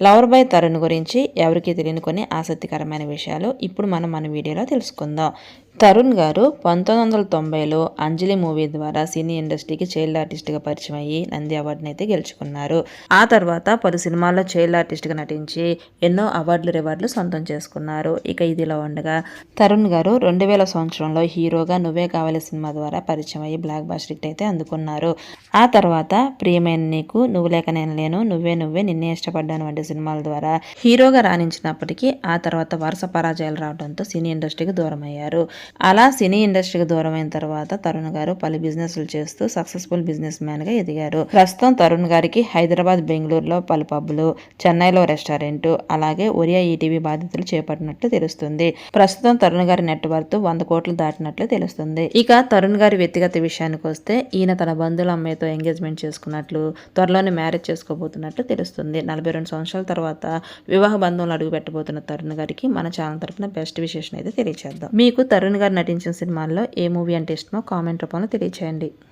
Lover by Tarun గురించి ఎవరికి తెలియని కొన్ని ఆసక్తికరమైన విషయాలు ఇప్పుడు మనం మన వీడియోలో తెలుసుకుందాం. తరుణ్ గారు పంతొమ్మిది వందల తొంభైలో అంజలి మూవీ ద్వారా సినీ ఇండస్ట్రీకి చైల్డ్ ఆర్టిస్ట్గా పరిచయం అయ్యి నంది అవార్డుని అయితే గెలుచుకున్నారు. ఆ తర్వాత పలు సినిమాల్లో చైల్డ్ ఆర్టిస్ట్గా నటించి ఎన్నో అవార్డులు రివార్డులు సొంతం చేసుకున్నారు. ఇక ఇదిలా ఉండగా తరుణ్ గారు రెండు వేల సంవత్సరంలో హీరోగా నువ్వే కావాలి సినిమా ద్వారా పరిచయం అయ్యి బ్లాక్ బాస్టర్ అయితే అందుకున్నారు. ఆ తర్వాత ప్రియమైన నీకు నువ్వు లేక నేను లేను నువ్వే నువ్వే నిన్నే ఇష్టపడ్డాను వంటి సినిమాల ద్వారా హీరోగా రాణించినప్పటికీ ఆ తర్వాత వరుస పరాజయాలు రావడంతో సినీ ఇండస్ట్రీకి దూరం అయ్యారు అలా సినీ ఇండస్ట్రీకి దూరం అయిన తర్వాత తరుణ్ గారు పలు బిజినెస్లు చేస్తూ సక్సెస్ఫుల్ బిజినెస్ మ్యాన్గా ఎదిగారు. ప్రస్తుతం తరుణ్ గారికి హైదరాబాద్ బెంగళూరులో పలు పబ్బులు చెన్నైలో రెస్టారెంట్ అలాగే ఒరియా ఈటీవీ బాధ్యతలు చేపట్టినట్లు తెలుస్తుంది. ప్రస్తుతం తరుణ్ గారి నెట్ వర్త్ వంద కోట్లు దాటినట్లు తెలుస్తుంది. ఇక తరుణ్ గారి వ్యక్తిగత విషయానికి వస్తే ఈయన తన బంధువుల అమ్మాయితో ఎంగేజ్మెంట్ చేసుకున్నట్లు త్వరలోనే మ్యారేజ్ చేసుకోబోతున్నట్లు తెలుస్తుంది. నలభై రెండు సంవత్సరాల తర్వాత వివాహ బంధంలో అడుగు పెట్టబోతున్న తరుణ్ గారికి మన ఛానల్ తరఫున బెస్ట్ విశేషం అయితే తెలియచేద్దాం. మీకు తరుణ్ గారు నటించిన సినిమాల్లో ఏ మూవీ అంటే ఇష్టమో కామెంట్ రూపంలో తెలియచేయండి.